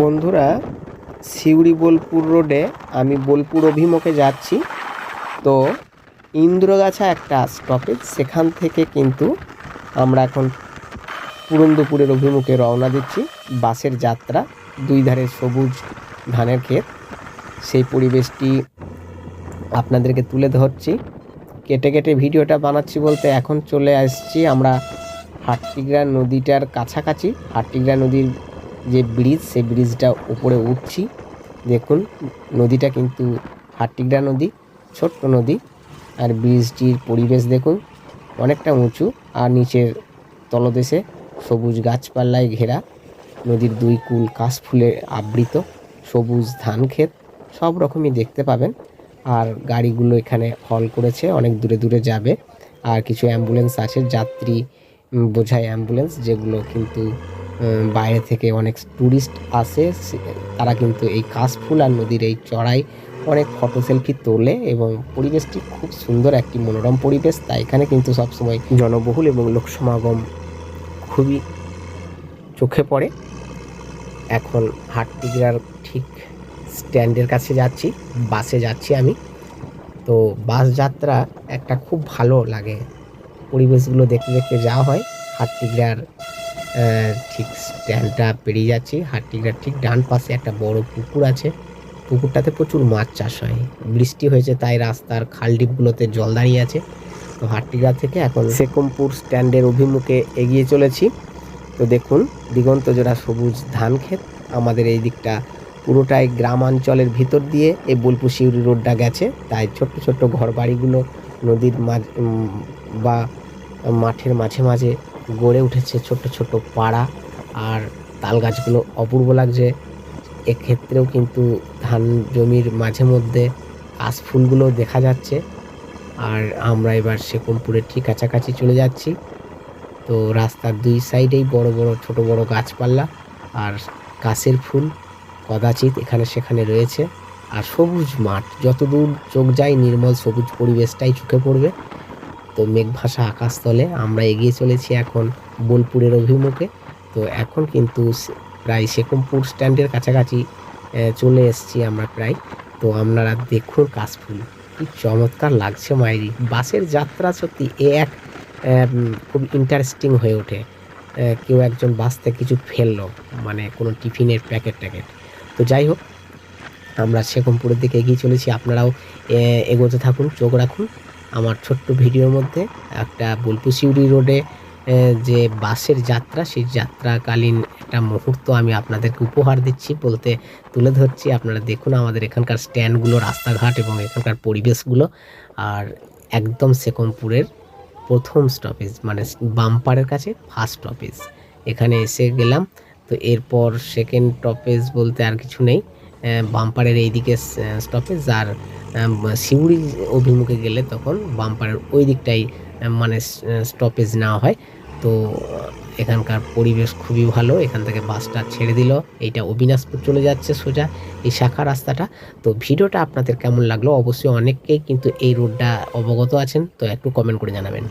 বন্ধুরা, সিউড়ি বোলপুর রোডে আমি বোলপুর অভিমুখে যাচ্ছি। তো ইন্দ্রগাছা একটা স্টপেজ সেখান থেকে কিন্তু আমরা এখন পুরন্দপুরের অভিমুখে রওনা দিচ্ছি। বাসের যাত্রা, দুই ধারে সবুজ ধানের ক্ষেত। সেই পরিবেশটি আপনাদেরকে তুলে ধরছি। কেটে কেটে ভিডিওটা বানাচ্ছি বলতে এখন চলে আসছি আমরা হাট্টিগ্রা নদীটার কাছাকাছি। হাট্টিগ্রা নদীর যে ব্রিজ, সেই ব্রিজটা উপরে উঠছি। দেখুন, নদীটা কিন্তু হাট্টিগ্রা নদী, ছোট্ট নদী। আর ব্রিজটির পরিবেশ দেখুন, অনেকটা উঁচু। আর নিচের তলদেশে সবুজ গাছপালায় ঘেরা। নদীর দুই কুল কাশফুলে আবৃত। সবুজ ধান ক্ষেত, সব রকমই দেখতে পাবেন। আর গাড়িগুলো এখানে হল করেছে, অনেক দূরে দূরে যাবে। আর কিছু অ্যাম্বুলেন্স আছে, যাত্রী বোঝায় অ্যাম্বুলেন্স, যেগুলো কিন্তু বাইরে থেকে অনেক ট্যুরিস্ট আসে তারা কিন্তু এই কাশফুল আর নদীর এই চড়াই অনেক ফটো সেলফি তোলে এবং পরিবেশটি খুব সুন্দর একটি মনোরম পরিবেশ। তাই এখানে কিন্তু সবসময় জনবহুল এবং লোক সমাগম খুবই চোখে পড়ে। এখন হাটটিগ্রার ঠিক স্ট্যান্ডের কাছে যাচ্ছি বাসে যাচ্ছি আমি। তো বাস যাত্রা একটা খুব ভালো লাগে। পরিবেশগুলো দেখতে দেখতে যাওয়া হয় হাটটিগ্রার আহ, ঠিক স্ট্যান্ডটা পেরিয়ে যাচ্ছি হাটটিগ্রার ঠিক ডান পাশে একটা বড় পুকুর আছে। পুকুরটাতে প্রচুর মাছ চাষ হয়। বৃষ্টি হয়েছে তাই রাস্তার খাল ডিপগুলোতে জল দাঁড়িয়ে আছে। তো হাটটিগ্রা থেকে এখন সেকমপুর স্ট্যান্ডের অভিমুখে এগিয়ে চলেছি। তো দেখুন, দিগন্ত জোড়া সবুজ ধান ক্ষেত। আমাদের এই দিকটা পুরোটাই গ্রামাঞ্চলের ভিতর দিয়ে এই বোলপুর শিউরি রোডটা গেছে। তাই ছোট্ট ছোট্ট ঘর বাড়িগুলো নদীর মাঝ বা মাঠের মাঝে মাঝে গড়ে উঠেছে ছোট্ট ছোট্ট পাড়া আর তাল গাছগুলো অপূর্ব লাগছে। এক্ষেত্রেও কিন্তু ধান জমির মাঝে মধ্যে কাশফুলগুলো দেখা যাচ্ছে। আর আমরা এবার সেকমপুরের ঠিক কাছাকাছি চলে যাচ্ছি। তো রাস্তার দুই সাইডেই বড় বড় ছোট বড় গাছপালা আর কাশের ফুল কদাচিৎ এখানে সেখানে রয়েছে। আর সবুজ মাঠ, যতদূর চোখ যায় নির্মল সবুজ পরিবেশটাই চোখে পড়বে। তো মেঘভাসা আকাশতলে আমরা এগিয়ে চলেছি এখন বোলপুরের অভিমুখে। তো এখন কিন্তু প্রায় সেকমপুর স্ট্যান্ডের কাছাকাছি চলে এসেছি আমরা প্রায়। তো আপনারা দেখুন কাশফুল, কি চমৎকার লাগছে মাইরি। বাসের যাত্রা সত্যি এ এক খুব ইন্টারেস্টিং হয়ে ওঠে। কেউ একজন বাস থেকে কিছু ফেলল মানে কোনো টিফিনের প্যাকেট ট্যাকেট। তো যাই হোক, আমরা সেকমপুরের দিকে এগিয়ে চলেছি। আপনারাও এগোতে থাকুন, চোখ রাখুন। আমার ছোট্ট ভিডিওর মধ্যে একটা বোলপুর রোডে যে বাসের যাত্রা, সেই যাত্রাকালীন একটা মুহূর্ত আমি আপনাদেরকে উপহার দিচ্ছি, বলতে তুলে ধরছি। আপনারা দেখুন আমাদের এখানকার স্ট্যান্ডগুলো, রাস্তাঘাট এবং এখানকার পরিবেশগুলো। আর একদম সেকমপুরের প্রথম স্টপেজ মানে বাম্পারের কাছে ফার্স্ট স্টপেজ এখানে এসে গেলাম। তো এরপর সেকেন্ড স্টপেজ বলতে আর কিছু নেই। বাম্পারের এইদিকে স্টপেজ আর সিউড়ি অভিমুখে গেলে তখন বাম্পারের ওই দিকটাই মানে স্টপেজ নেওয়া হয়। তো এখানকার পরিবেশ খুবই ভালো। এখান থেকে বাসটা ছেড়ে দিল। এইটা অবিনাশপুর চলে যাচ্ছে সোজা এই শাখা রাস্তাটা। তো ভিডিওটা আপনাদের কেমন লাগল? অবশ্যই অনেকেই কিন্তু এই রোডটা অবগত আছেন। তো একটু কমেন্ট করে জানাবেন।